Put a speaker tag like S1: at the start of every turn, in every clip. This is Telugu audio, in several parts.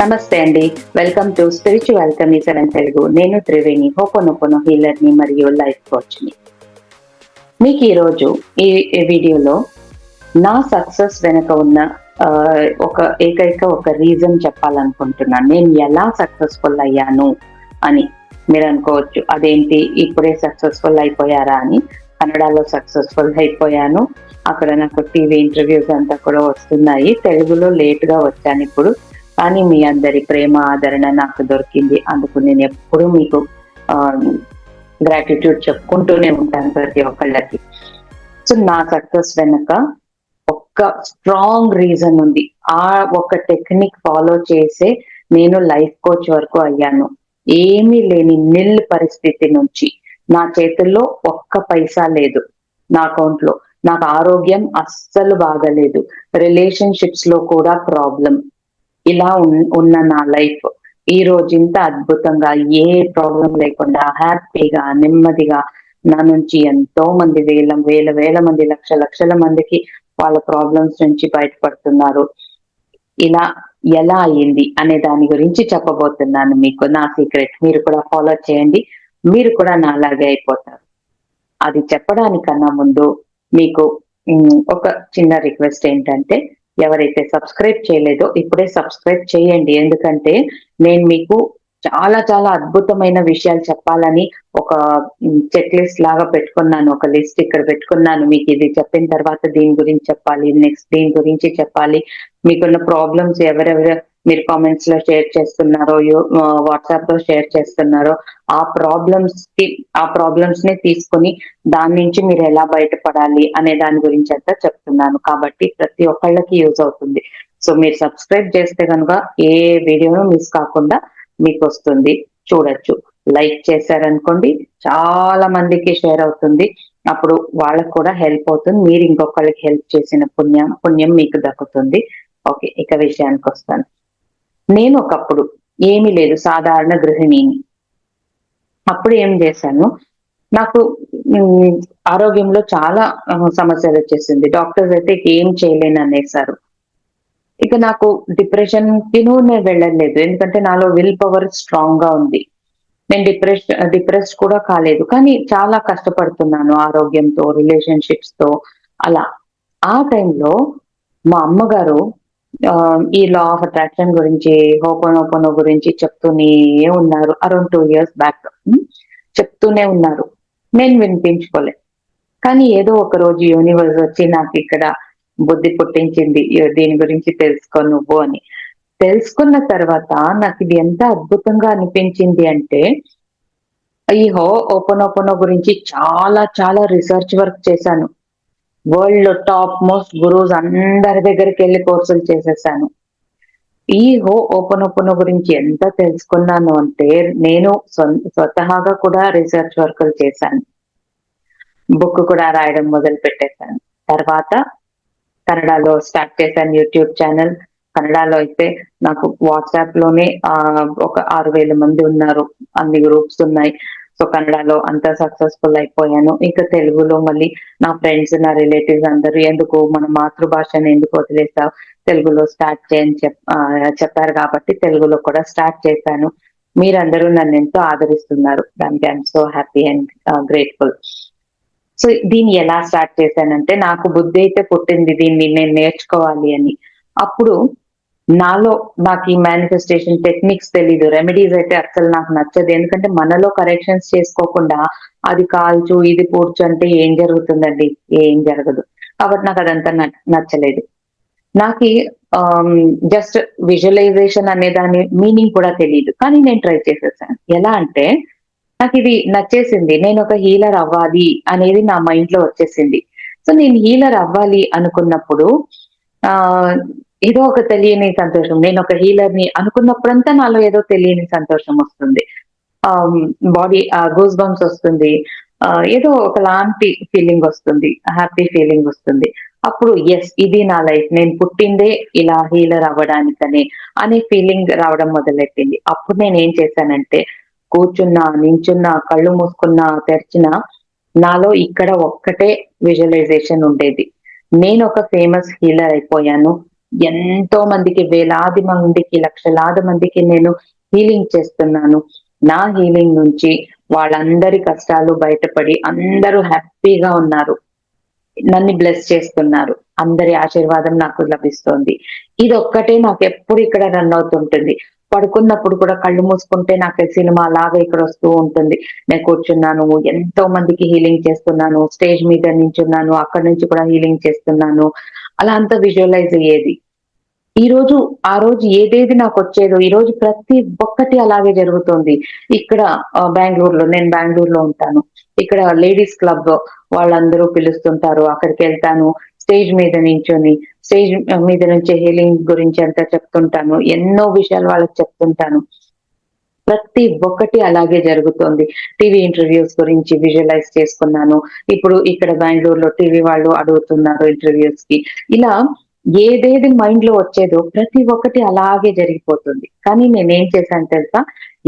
S1: నమస్తే అండి. Welcome to spiritual commission Telugu నేను త్రివేణి. హోపనొపన హీలర్ని మరియు లైఫ్ కోచ్ని మీకు ఈరోజు ఈ వీడియోలో నా సక్సెస్ వెనుక ఉన్న ఒక ఏకైక ఒక రీజన్ చెప్పాలనుకుంటున్నాను. నేను ఎలా సక్సెస్ఫుల్ అయ్యాను అని మీరు అనుకోవచ్చు. అదేంటి? ఇప్పుడే సక్సెస్ఫుల్ అయిపోయారా అని కన్నడలో సక్సెస్ఫుల్ అయిపోయాను. అక్కడ నాకు టీవీ ఇంటర్వ్యూస్ అంతా కూడా వస్తున్నాయి. తెలుగులో లేట్గా వచ్చాను ఇప్పుడు. కానీ మీ అందరి ప్రేమ ఆదరణ నాకు దొరికింది. అందుకు నేను ఎప్పుడు మీకు గ్రాటిట్యూడ్ చెప్పుకుంటూనే ఉంటాను ప్రతి ఒక్కళ్ళకి. సో నా సక్సెస్ వెనుక ఒక్క స్ట్రాంగ్ రీజన్ ఉంది. ఆ ఒక టెక్నిక్ ఫాలో చేసే నేను లైఫ్ కోచ్ వరకు అయ్యాను. ఏమీ లేని నిల్ పరిస్థితి నుంచి. నా చేతుల్లో ఒక్క పైసా లేదు నా అకౌంట్లో. నాకు ఆరోగ్యం అస్సలు బాగలేదు. రిలేషన్షిప్స్లో కూడా ప్రాబ్లం ఇలా ఉన్- ఉన్న నా లైఫ్. ఈ రోజు ఇంత అద్భుతంగా ఏ ప్రాబ్లం లేకుండా హ్యాపీగా నెమ్మదిగా నా నుంచి ఎంతో మంది వేల వేల వేల మంది లక్ష లక్షల మందికి వాళ్ళ ప్రాబ్లమ్స్ నుంచి బయటపడుతున్నారు. ఇలా ఎలా అయ్యింది అనే దాని గురించి చెప్పబోతున్నాను మీకు. నా సీక్రెట్ మీరు కూడా ఫాలో చేయండి. మీరు కూడా నాలాగే అయిపోతారు. అది చెప్పడానికన్నా ముందు మీకు ఒక చిన్న రిక్వెస్ట్ ఏంటంటే ఎవరైతే సబ్స్క్రైబ్ చేయలేదో ఇప్పుడే సబ్స్క్రైబ్ చేయండి. ఎందుకంటే నేను మీకు చాలా చాలా అద్భుతమైన విషయాలు చెప్పాలని ఒక చెక్ లిస్ట్ లాగా పెట్టుకున్నాను. ఒక లిస్ట్ ఇక్కడ పెట్టుకున్నాను. మీకు ఇది చెప్పిన తర్వాత దీని గురించి చెప్పాలి నెక్స్ట్ దీని గురించి చెప్పాలి. మీకున్న ప్రాబ్లమ్స్ ఎవరెవరు మీరు కామెంట్స్లో షేర్ చేస్తున్నారో వాట్సాప్లో షేర్ చేస్తున్నారో ఆ ప్రాబ్లమ్స్కి ఆ ప్రాబ్లమ్స్ని తీసుకొని దాని నుంచి మీరు ఎలా బయటపడాలి అనే దాని గురించి అంతా చెప్తున్నాను. కాబట్టి ప్రతి ఒక్కళ్ళకి యూజ్ అవుతుంది. సో మీరు సబ్స్క్రైబ్ చేస్తే కనుక ఏ వీడియోను మిస్ కాకుండా మీకు వస్తుంది. చూడొచ్చు. లైక్ చేశారనుకోండి చాలా మందికి షేర్ అవుతుంది. అప్పుడు వాళ్ళకు కూడా హెల్ప్ అవుతుంది. మీరు ఇంకొకళ్ళకి హెల్ప్ చేసిన పుణ్యం పుణ్యం మీకు దక్కుతుంది. ఓకే ఇక విషయానికి వస్తాను. నేను ఒకప్పుడు ఏమీ లేదు సాధారణ గృహిణిని. అప్పుడు ఏం చేశాను? నాకు ఆరోగ్యంలో చాలా సమస్యలు వచ్చేసింది. డాక్టర్స్ అయితే ఏం చేయలేను అనేసారు ఇక నాకు డిప్రెషన్కి నేను వెళ్ళలేదు. ఎందుకంటే నాలో విల్ పవర్ స్ట్రాంగ్గా ఉంది. నేను డిప్రెస్ డిప్రెస్డ్ కూడా కాలేదు. కానీ చాలా కష్టపడుతున్నాను ఆరోగ్యంతో రిలేషన్షిప్స్తో అలా. ఆ టైంలో మా అమ్మగారు ఈ లా ఆఫ్ అట్రాక్షన్ గురించి హోపనోపనో గురించి చెప్తూనే ఉన్నారు. అరౌండ్ టూ ఇయర్స్ బ్యాక్ చెప్తూనే ఉన్నారు. నేను వినిపించుకోలే. కానీ ఏదో ఒక రోజు యూనివర్స్ వచ్చి నాకు ఇక్కడ బుద్ధి పుట్టించింది. దీని గురించి తెలుసుకో నువ్వు అని. తెలుసుకున్న తర్వాత నాకు ఇది ఎంత అద్భుతంగా అనిపించింది అంటే ఈ హో ఓపెన్ ఓపెన్ గురించి చాలా చాలా రీసెర్చ్ వర్క్ చేశాను. వరల్డ్లో టాప్ మోస్ట్ గురువుస్ అందరి దగ్గరికి వెళ్ళి కోర్సులు చేసేసాను. ఈ హో ఓపెన్ ఓపెన్ గురించి ఎంత తెలుసుకున్నాను అంటే నేను స్వతహాగా కూడా రీసెర్చ్ వర్కులు చేశాను. బుక్ కూడా రాయడం మొదలు పెట్టేశాను. తర్వాత కన్నడలో స్టార్ట్ చేశాను యూట్యూబ్ ఛానల్. కన్నడలో అయితే నాకు వాట్సాప్లోనే ఆ, ఒక ఆరు వేల మంది ఉన్నారు. అన్ని గ్రూప్స్ ఉన్నాయి. సో కన్నడలో అంతా సక్సెస్ఫుల్ అయిపోయాను. ఇంకా తెలుగులో మళ్ళీ నా ఫ్రెండ్స్ నా రిలేటివ్స్ అందరూ ఎందుకు మన మాతృభాషను ఎందుకు వదిలేసావు? తెలుగులో స్టార్ట్ చేయని చెప్ చెప్పారు కాబట్టి తెలుగులో కూడా స్టార్ట్ చేశాను. మీరందరూ నన్ను ఎంతో ఆదరిస్తున్నారు. దానికి I'm so happy and grateful so దీన్ని ఎలా స్టార్ట్ చేశానంటే నాకు బుద్ధి అయితే పుట్టింది దీన్ని నేను నేర్చుకోవాలి అని. అప్పుడు నాలో నాకు ఈ మేనిఫెస్టేషన్ టెక్నిక్స్ తెలీదు. రెమెడీస్ అయితే అసలు నాకు నచ్చదు. ఎందుకంటే మనలో కరెక్షన్స్ చేసుకోకుండా అది కాల్చు ఇది పూడ్చు అంటే ఏం జరుగుతుందండి? ఏం జరగదు. కాబట్టి నాకు అదంతా నచ్చలేదు. నాకు జస్ట్ విజువలైజేషన్ అనే దాని మీనింగ్ కూడా తెలియదు కానీ నేను ట్రై చేసేసాను. ఎలా అంటే నాకు ఇది నచ్చేసింది. నేను ఒక హీలర్ అవ్వాలి అనేది నా మైండ్లో వచ్చేసింది. సో నేను హీలర్ అవ్వాలి అనుకున్నప్పుడు ఆ ఏదో ఒక తెలియని సంతోషం. నేను ఒక హీలర్ని అనుకున్నప్పుడంతా నాలో ఏదో తెలియని సంతోషం వస్తుంది. బాడీ గూస్ బంప్స్ వస్తుంది. ఆ, ఏదో ఒకలాంటి ఫీలింగ్ వస్తుంది. హ్యాపీ ఫీలింగ్ వస్తుంది. అప్పుడు ఎస్ ఇది నా లైఫ్ నేను పుట్టిందే ఇలా హీలర్ అవ్వడానికనే అనే ఫీలింగ్ రావడం మొదలెట్టింది. అప్పుడు నేను ఏం చేశానంటే కూర్చున్నా నించున్నా కళ్ళు మూసుకున్నా తెరిచినా నాలో ఇక్కడ ఒక్కటే విజువలైజేషన్ ఉండేది. నేను ఒక ఫేమస్ హీలర్ అయిపోయాను. ఎంతో మందికి వేలాది మందికి లక్షలాది మందికి నేను హీలింగ్ చేస్తున్నాను. నా హీలింగ్ నుంచి వాళ్ళందరి కష్టాలు బయటపడి అందరూ హ్యాపీగా ఉన్నారు. నన్ను బ్లెస్ చేస్తున్నారు. అందరి ఆశీర్వాదం నాకు లభిస్తోంది. ఇది ఒక్కటే నాకు ఎప్పుడు ఇక్కడ రన్ అవుతుంటుంది. పడుకున్నప్పుడు కూడా కళ్ళు మూసుకుంటే నాకు సినిమా లాగా ఇక్కడ వస్తూ ఉంటుంది. నేను కూర్చున్నాను ఎంతో మందికి హీలింగ్ చేస్తున్నాను. స్టేజ్ మీద నించున్నాను అక్కడ నుంచి కూడా హీలింగ్ చేస్తున్నాను. అలా అంతా విజువలైజ్ అయ్యేది. ఈ రోజు ఆ రోజు ఏదేది నాకు వచ్చేదో ఈ రోజు ప్రతి ఒక్కటి అలాగే జరుగుతుంది. ఇక్కడ బెంగళూరులో నేను బెంగళూరులో ఉంటాను. ఇక్కడ లేడీస్ క్లబ్ వాళ్ళందరూ పిలుస్తుంటారు అక్కడికి వెళ్తాను స్టేజ్ మీద నించొని స్టేజ్ మీద నుంచి హీలింగ్ గురించి అంతా చెప్తుంటాను ఎన్నో విషయాలు వాళ్ళకి చెప్తుంటాను. ప్రతి ఒక్కటి అలాగే జరుగుతుంది. టీవీ ఇంటర్వ్యూస్ గురించి విజువలైజ్ చేసుకున్నాను. ఇప్పుడు ఇక్కడ బెంగళూరులో టీవీ వాళ్ళు అడుగుతున్నారు ఇంటర్వ్యూస్కి. ఇలా ఏదేది మైండ్లో వచ్చేదో ప్రతి ఒక్కటి అలాగే జరిగిపోతుంది. కానీ నేనేం చేశాను తెలుసా?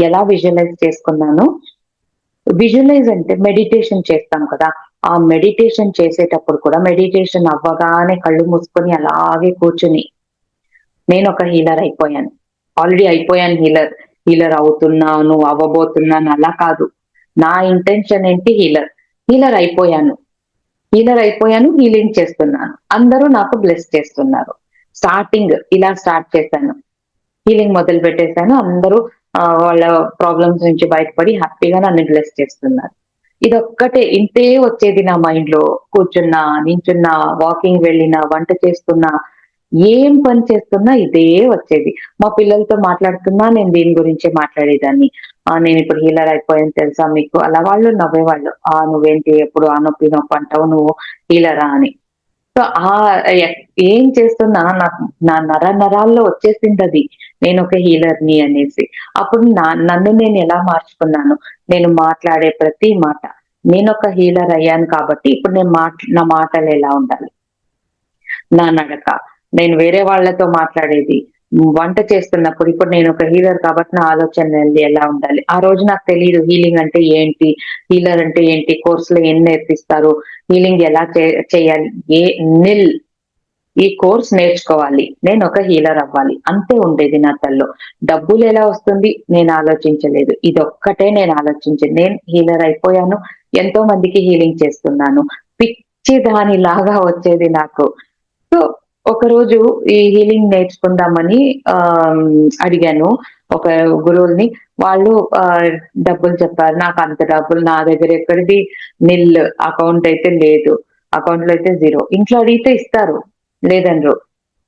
S1: ఎలా విజువలైజ్ చేసుకున్నాను? విజువలైజ్ అంటే మెడిటేషన్ చేస్తాం కదా. ఆ మెడిటేషన్ చేసేటప్పుడు కూడా మెడిటేషన్ అవ్వగానే కళ్ళు మూసుకొని అలాగే కూర్చుని. నేను ఒక హీలర్ అయిపోయాను. ఆల్రెడీ అయిపోయాను హీలర్. హీలర్ అవుతున్నాను అవ్వబోతున్నాను అలా కాదు. నా ఇంటెన్షన్ ఏంటి? హీలర్. హీలర్ అయిపోయాను. హీలర్ అయిపోయాను హీలింగ్ చేస్తున్నాను. అందరూ నాకు బ్లెస్ చేస్తున్నారు. స్టార్టింగ్ ఇలా స్టార్ట్ చేశాను. హీలింగ్ మొదలు పెట్టేశాను. అందరూ వాళ్ళ ప్రాబ్లమ్స్ నుంచి బయటపడి హ్యాపీగా నన్ను బ్లెస్ చేస్తున్నారు. ఇదొక్కటే. ఇంతే వచ్చేది నా మైండ్లో. కూర్చున్నా నించున్నా వాకింగ్ వెళ్ళినా వంట చేస్తున్నా ఏం పని చేస్తున్నా ఇదే వచ్చేది. మా పిల్లలతో మాట్లాడుతున్నా నేను దీని గురించి మాట్లాడేదాన్ని. ఆ నేను ఇప్పుడు హీలర్ అయిపోయాను తెలుసా మీకు? అలా వాళ్ళు నవ్వేవాళ్ళు. ఆ నువ్వేంటి ఎప్పుడు ఆ నొప్పి నొప్పి అంటావు? నువ్వు హీలరా అని. సో ఆ ఏం చేస్తున్నా నాకు నా నర నరాల్లో వచ్చేసింది అది. నేను ఒక హీలర్ని అనేసి. అప్పుడు నా నన్ను నేను ఎలా మార్చుకున్నాను? నేను మాట్లాడే ప్రతి మాట. నేను ఒక హీలర్ అయ్యాను కాబట్టి ఇప్పుడు నేను మాట్ నా మాటలు ఎలా ఉండాలి? నా నడక. నేను వేరే వాళ్ళతో మాట్లాడేది. వంట చేస్తున్నప్పుడు ఇప్పుడు నేను ఒక హీలర్ కాబట్టి నా ఆలోచన ఎలా ఉండాలి? ఆ రోజు నాకు తెలియదు హీలింగ్ అంటే ఏంటి? హీలర్ అంటే ఏంటి? కోర్సులో ఏం నేర్పిస్తారు? హీలింగ్ ఎలా చేయాలి? ఏ నిల్ ఈ కోర్స్ నేర్చుకోవాలి. నేను ఒక హీలర్ అవ్వాలి. అంతే ఉండేది నా తల్లో. డబ్బులు ఎలా వస్తుంది? నేను ఆలోచించలేదు. ఇది ఒక్కటే నేను ఆలోచించింది నేను హీలర్ అయిపోయాను. ఎంతో మందికి హీలింగ్ చేస్తున్నాను. పిచ్చి దానిలాగా వచ్చేది నాకు. సో ఒకరోజు ఈ హీలింగ్ నేర్చుకుందామని ఆ అడిగాను ఒక గురువుల్ని. వాళ్ళు డబ్బులు చెప్పారు. నాకు అంత డబ్బులు నా దగ్గర ఎక్కడిది? నిల్ అకౌంట్ అయితే లేదు. అకౌంట్లో అయితే జీరో. ఇంట్లో అడిగితే ఇస్తారు. లేదనరు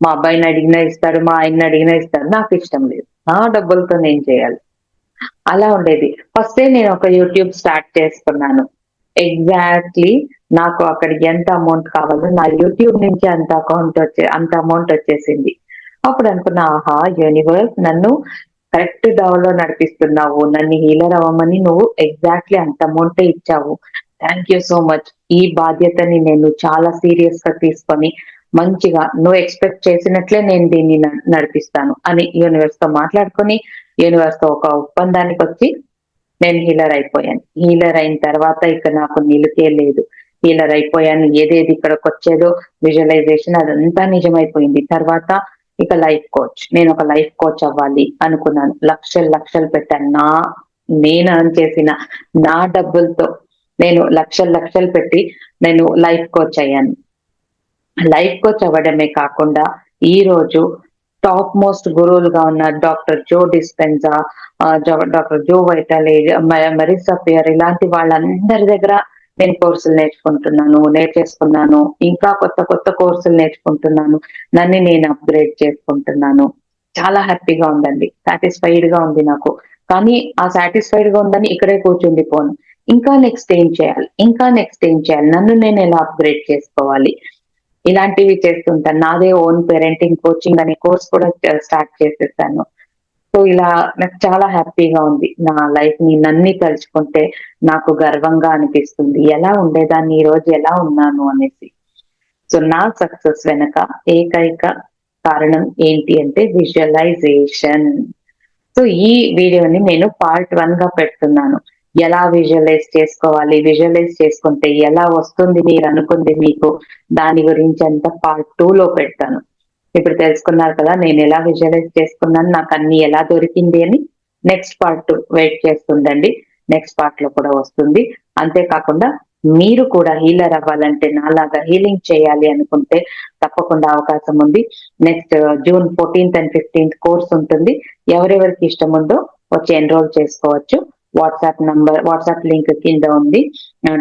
S1: మా అబ్బాయిని అడిగినా ఇస్తాడు మా ఆయన్ని అడిగినా ఇస్తాడు నాకు ఇష్టం లేదు. నా డబ్బులతో నేను చేయాలి. అలా ఉండేది. ఫస్ట్ నేను ఒక యూట్యూబ్ స్టార్ట్ చేసుకున్నాను. ఎగ్జాక్ట్లీ నాకు అక్కడ ఎంత అమౌంట్ కావాలో నా యూట్యూబ్ నుంచి అంత అకౌంట్ వచ్చే అంత అమౌంట్ వచ్చేసింది. అప్పుడు అనుకున్నా ఆహా యూనివర్స్ నన్ను కరెక్ట్ దావలో నడిపిస్తున్నావు. నన్ను హీలర్ అవ్వమని నువ్వు ఎగ్జాక్ట్లీ అంత అమౌంట్ ఇచ్చావు. థ్యాంక్ యూ సో మచ్ ఈ బాధ్యతని నేను చాలా సీరియస్గా తీసుకొని మంచిగా నువ్వు ఎక్స్పెక్ట్ చేసినట్లే నేను దీన్ని నడిపిస్తాను అని యూనివర్స్తో మాట్లాడుకొని యూనివర్స్తో ఒక ఒప్పందానికి వచ్చి నేను హీలర్ అయిపోయాను. హీలర్ అయిన తర్వాత ఇక నాకు నిలికే లేదు. హీలర్ అయిపోయాను. ఏదేది ఇక్కడికి వచ్చేదో విజువలైజేషన్ అదంతా నిజమైపోయింది. తర్వాత ఇక లైఫ్ కోచ్. నేను ఒక లైఫ్ కోచ్ అవ్వాలి అనుకున్నాను. లక్షలు లక్షలు పెట్టాను. నా నేను అని చేసిన నా డబ్బులతో నేను లక్షలు లక్షలు పెట్టి నేను లైఫ్ కోచ్ అయ్యాను. లైఫ్ కోచ్ అవ్వడమే కాకుండా ఈ రోజు టాప్ మోస్ట్ గురువులుగా ఉన్న doctor Joe Dispenza doctor Joe Vitale Marisa Peer ఇలాంటి వాళ్ళందరి దగ్గర నేను కోర్సులు నేర్చుకుంటున్నాను నేర్చేసుకున్నాను. ఇంకా కొత్త కొత్త కోర్సులు నేర్చుకుంటున్నాను. నన్ను నేను అప్గ్రేడ్ చేసుకుంటున్నాను. చాలా హ్యాపీగా ఉందండి. సాటిస్ఫైడ్గా ఉంది నాకు. కానీ ఆ సాటిస్ఫైడ్గా ఉందని ఇక్కడే కూర్చుండిపోను ఇంకా నెక్స్ట్ ఏం చేయాలి? ఇంకా నెక్స్ట్ ఏం చేయాలి? నన్ను నేను ఎలా అప్గ్రేడ్ చేసుకోవాలి? ఇలాంటివి చేస్తుంటాను. నాదే ఓన్ పేరెంటింగ్ కోచింగ్ అనే కోర్స్ కూడా స్టార్ట్ చేసేసాను. సో ఇలా నాకు చాలా హ్యాపీగా ఉంది. నా లైఫ్ని నన్ని తలుచుకుంటే నాకు గర్వంగా అనిపిస్తుంది. ఎలా ఉండేదాన్ని ఈ రోజు ఎలా ఉన్నాను అనేసి. సో నా సక్సెస్ వెనక ఏకైక కారణం ఏంటి అంటే విజువలైజేషన్. సో ఈ వీడియోని నేను పార్ట్ వన్గా పెడుతున్నాను. ఎలా విజువలైజ్ చేసుకోవాలి? విజువలైజ్ చేసుకుంటే ఎలా వస్తుంది మీరు అనుకుంది మీకు? దాని గురించి అంతా పార్ట్ టూ లో పెడతాను. ఇప్పుడు తెలుసుకున్నారు కదా నేను ఎలా విజువలైజ్ చేసుకున్నాను నాకు అన్ని ఎలా దొరికింది అని నెక్స్ట్ పార్ట్ వెయిట్ చేస్తుండండి నెక్స్ట్ పార్ట్లో కూడా వస్తుంది. అంతేకాకుండా మీరు కూడా హీలర్ అవ్వాలంటే నాలాగా హీలింగ్ చేయాలి అనుకుంటే తప్పకుండా అవకాశం ఉంది. Next June fourteenth and fifteenth course ఉంటుంది. ఎవరెవరికి ఇష్టం ఉందో వచ్చి ఎన్రోల్ చేసుకోవచ్చు. వాట్సాప్ నంబర్ వాట్సాప్ లింక్ కింద ఉంది.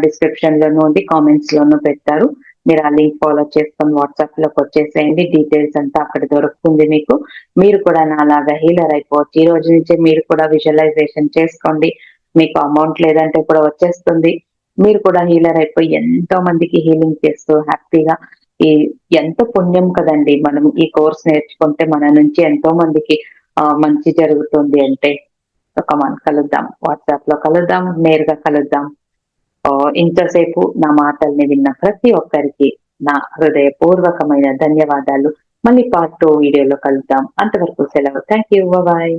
S1: డిస్క్రిప్షన్ లోను ఉంది కామెంట్స్ లోను పెట్టారు. మీరు ఆ లింక్ ఫాలో చేసుకొని వాట్సాప్లోకి వచ్చేసేయండి. డీటెయిల్స్ అంతా అక్కడ దొరుకుతుంది మీకు. మీరు కూడా నాలాగా హీలర్ అయిపోవచ్చు. ఈ రోజు నుంచే మీరు కూడా విజువలైజేషన్ చేసుకోండి. మీకు అమౌంట్ లేదంటే కూడా వచ్చేస్తుంది. మీరు కూడా హీలర్ అయిపోయి ఎంతో మందికి హీలింగ్ చేస్తూ హ్యాపీగా ఈ ఎంత పుణ్యం కదండి. మనం ఈ కోర్స్ నేర్చుకుంటే మన నుంచి ఎంతో మందికి మంచి జరుగుతుంది అంటే. ఒక మన కలుద్దాం వాట్సాప్లో కలుద్దాం నేరుగా కలుద్దాం. ఇంతసేపు నా మాటల్ని విన్న ప్రతి ఒక్కరికి నా హృదయపూర్వకమైన ధన్యవాదాలు. మళ్ళీ పార్ట్ టూ వీడియోలో కలుద్దాం. అంతవరకు సెలవు. Thank you bye